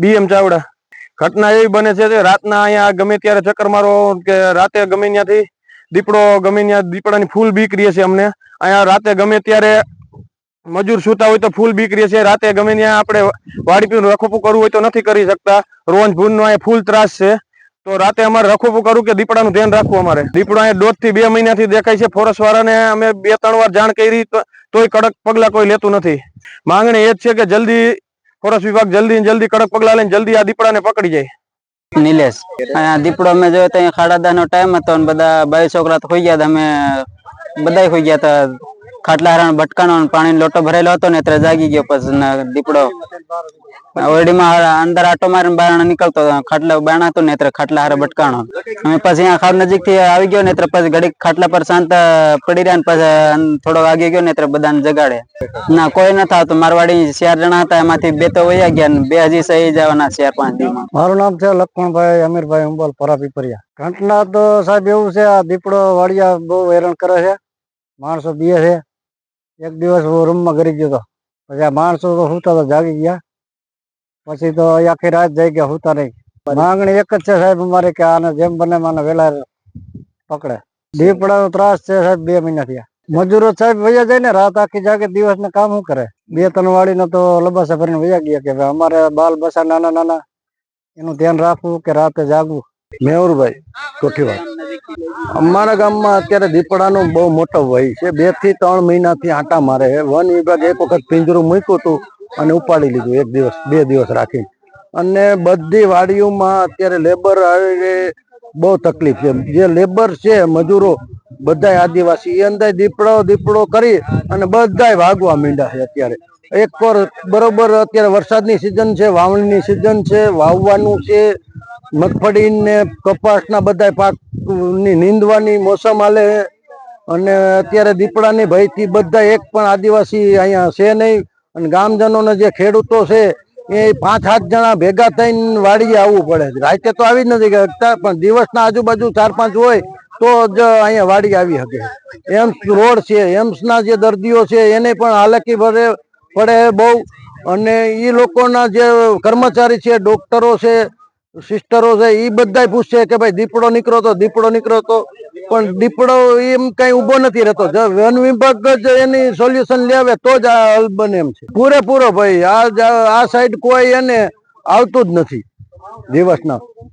BM Chavda. ઘટના એવી બને છે કે રાતના અહીંયા ગમે ત્યારે ચક્કર મારો કે રાતે ગમે ત્યાંથી દીપડો ગમે ત્યાં દીપડાની ફૂલ બીક રહે છે અમને. અહીંયા રાતે ગમે ત્યારે મજૂર સુતા હોય તો ફૂલ બીક રહે છે. રાતે ગમે ત્યાં આપણે વાડી પીને રખોપું કરવું હોય તો નથી કરી શકતા. રોજ ભૂનનો અહીંયા ફૂલ ત્રાસ છે. તો રાતે અમારે રખોપું કરવું કે દીપડાનું ધ્યાન રાખવું અમારે. દીપડો અહીંયા દોઢથી બે મહિનાથી દેખાય છે. ફોરેસ્ટ વાળાને અમે બે ત્રણ વાર જાણ કરી તોય કડક પગલા કોઈ લેતું નથી. માંગણી એ જ છે કે જલ્દી ફોરેસ્ટ વિભાગ જલ્દી જલ્દી કડક પગલા લઈને જલ્દી આ દીપડાને પકડી જાય. નિલેશ દીપડો અમે જોયો ત્યાં ખાડાદા ખાડા નો ટાઈમ હતો અને બધા બાઈ છોકરા તો ગયા હતા. અમે બધા ખોઈ ગયા હતા. ખાટલા હરણ ભટકાનો અને પાણીનો લોટો ભરેલો હતો ને ત્યારે જાગી ગયો પછી ને દીપડો. ઓરડીમાં અંદર આટો મારીને બારણા નીકળતો હતો. ખાટલા બારણા હતું ને ત્યારે ખાટલા હારે ભટકાણો. અમે પછી અહીંયા ખાડ નજીકથી આવી ગયો ને ત્યારે પછી ઘડીક ખાટલા પર શાંત પડી રહ્યા ને પછી અન- થોડો વાગી ગયો ને ત્યારે બધાને જગાડે. ના, કોઈ ન આવતું મારવાડી ચાર જણા હતા, એમાંથી બે તો વયા ગયા ને બે હજી સહી જવાના ચાર પાંચ દિવસમાં મારું નામ છે લક્ષ્મણભાઈ અમીરભાઈ અંબોલ, પરા પીપરિયા. ઘટના તો સાહેબ એવું છે, આ દીપડો વાડિયા બહુ હેરાન કરે છે. માણસો બીએ છે. એક દિવસ હું રૂમમાં ઘરી ગયો હતો પછી આ માણસો તો સુતા તો જાગી ગયા. પછી તો આખી રાત જઈ ગયા, સુતા નહીં. માંગણી એક જ છે સાહેબ અમારે કે આને જેમ બને મને વેલા પકડે. દીપડાનો ત્રાસ છે સાહેબ બે મહિના થયા. મજૂરો સાહેબ વયા જાય ને, રાત આખી જાગે દિવસ ને કામ શું કરે? બે ત્રણ વાળીનો તો લબાસા ભરીને વયા ગયા કે અમારે બાલ બસા નાના નાના, એનું ધ્યાન રાખવું કે રાતે જાગવું? મેહુરભાઈ, કોઠીવાડ. અમારા ગામમાં અત્યારે દીપડાનો બહુ મોટો વય છે. બેથી ત્રણ મહિનાથી આંટા મારે વન વિભાગ એક વખત પિંજરું મૂક્યું હતું અને ઉપાડી લીધું એક દિવસ, બે દિવસ રાખી અને બધી વાડીઓમાં અત્યારે લેબર બહુ તકલીફ છે. જે લેબર છે, મજૂરો, બધાય આદિવાસી, એ અંદર દીપડો દીપડો કરી અને બધાય ભાગવા માંડ્યા છે અત્યારે. એક બરોબર અત્યારે વરસાદની સિઝન છે, વાવણીની સિઝન છે, વાવવાનું છે મગફળી ને કપાસના બધા પાકની નીંદવાની મોસમ હાલે અને અત્યારે દીપડાની ભયથી બધા એક પણ આદિવાસી અહીંયા છે નહીં. અને ગામજનોને જે ખેડૂતો છે, એ પાંચ સાત જણા ભેગા થઈને વાડીએ આવવું પડે રાતે તો આવી જ નથી શકતા, પણ દિવસના આજુબાજુ ચાર પાંચ હોય તો જ અહીંયા વાડી આવી શકે એમ્સ રોડ છે, એમ્સના જે દર્દીઓ છે, એને પણ હાલકી ભરે, પડે બહુ. અને એ લોકોના જે કર્મચારી છે, ડોક્ટરો છે સિસ્ટરો છે એ બધા પૂછશે કે ભાઈ દીપડો નીકળો તો દીપડો નીકળો તો. પણ દીપડો એમ કઈ ઊભો નથી રહેતો. વન વિભાગ જ એની સોલ્યુશન લેવે તો જ આ હલ બને એમ છે. પૂરેપૂરો ભાઈ, આ આ સાઈડ કોઈ એને આવતું જ નથી. દિવસના.